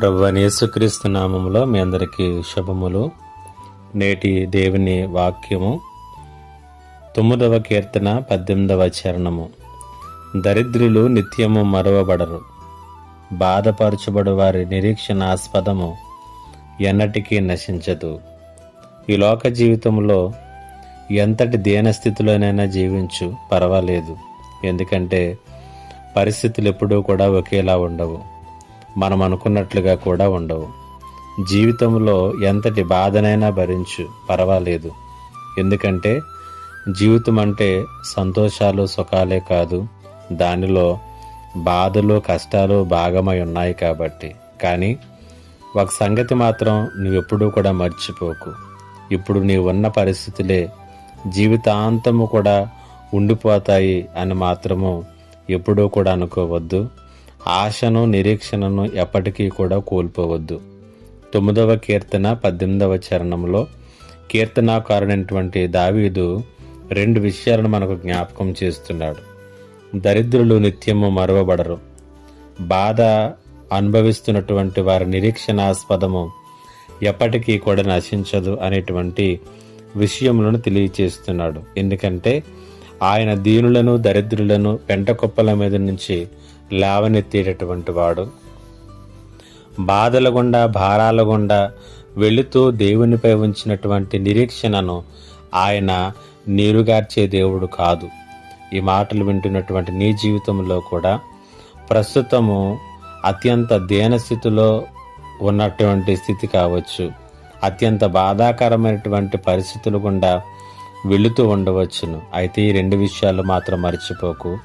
ప్రభు యేసుక్రీస్తు నామములో మీ అందరికీ శుభములు. నేటి దేవుని వాక్యము తొమ్మిదవ కీర్తన పద్దెనిమిదవ చరణము. దరిద్రులు నిత్యము మరువబడరు. బాధపరచబడు వారి నిరీక్షణాస్పదము ఎన్నటికీ నశించదు. ఈ లోక జీవితంలో ఎంతటి దీనస్థితిలోనైనా జీవించు పర్వాలేదు. ఎందుకంటే పరిస్థితులు ఎప్పుడూ కూడా ఒకేలా ఉండవు. మనం అనుకున్నట్లుగా కూడా ఉండవు. జీవితంలో ఎంతటి బాధనైనా భరించు పర్వాలేదు. ఎందుకంటే జీవితం అంటే సంతోషాలు సుఖాలే కాదు. దానిలో బాధలు కష్టాలు భాగమై ఉన్నాయి కాబట్టి. కానీ ఒక సంగతి మాత్రం నువ్వెప్పుడూ కూడా మర్చిపోకు. ఇప్పుడు నీవు ఉన్న పరిస్థితులే జీవితాంతము కూడా ఉండిపోతాయి అని మాత్రము ఎప్పుడూ కూడా అనుకోవద్దు. ఆశను నిరీక్షణను ఎప్పటికీ కూడా కోల్పోవద్దు. తొమ్మిదవ కీర్తన పద్దెనిమిదవ చరణంలో కీర్తనాకారుడైనటువంటి దావీదు రెండు విషయాలను మనకు జ్ఞాపకం చేస్తున్నాడు. దరిద్రులు నిత్యము మరవబడరు. బాధ అనుభవిస్తున్నటువంటి వారి నిరీక్షణాస్పదము ఎప్పటికీ కూడా నశించదు అనేటువంటి విషయములను తెలియచేస్తున్నాడు. ఎందుకంటే ఆయన దీనులను దరిద్రులను పెంట కుప్పల మీద నుంచి లేవనెత్తేటటువంటి వాడు. బాధల గుండా భారాల గుండా వెళుతూ దేవునిపై ఉంచినటువంటి నిరీక్షణను ఆయన నీరుగార్చే దేవుడు కాదు. ఈ మాటలు వింటున్నటువంటి నీ జీవితంలో కూడా ప్రస్తుతము అత్యంత దీనస్థితిలో ఉన్నటువంటి స్థితి కావచ్చు. అత్యంత బాధాకరమైనటువంటి పరిస్థితులు గుండా వెళుతూ ఉండవచ్చును. అయితే ఈ రెండు విషయాలు మాత్రం మర్చిపోకు.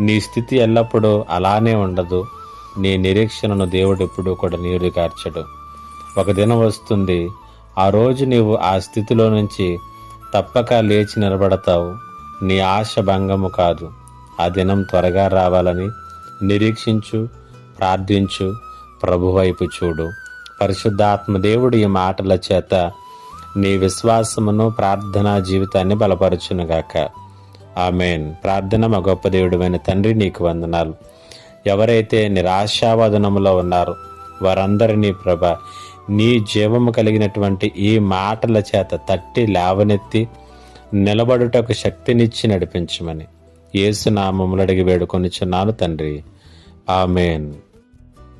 నీ స్థితి ఎల్లప్పుడూ అలానే ఉండదు. నీ నిరీక్షణను దేవుడు ఎప్పుడూ కూడా నీరుగార్చడు ఒక దినం వస్తుంది. ఆ రోజు నీవు ఆ స్థితిలో నుంచి తప్పక లేచి నిలబడతావు. నీ ఆశ భంగము కాదు. ఆ దినం త్వరగా రావాలని నిరీక్షించు ప్రార్థించు ప్రభు వైపు చూడు. పరిశుద్ధాత్మ దేవుడు ఈ మాటల చేత నీ విశ్వాసమును ప్రార్థనా జీవితాన్ని బలపరచునుగాక. ఆమెన్. ప్రార్థన మా గొప్ప దేవుడమైన తండ్రి నీకు వందనాలు. ఎవరైతే నిరాశావదనములో ఉన్నారో వారందరినీ ప్రభ నీ జీవము కలిగినటువంటి ఈ మాటల చేత తట్టి లేవనెత్తి నిలబడుటకు శక్తినిచ్చి నడిపించమని. ఏసునామములు అడిగి వేడుకొనిచున్నాను తండ్రి. ఆమెన్.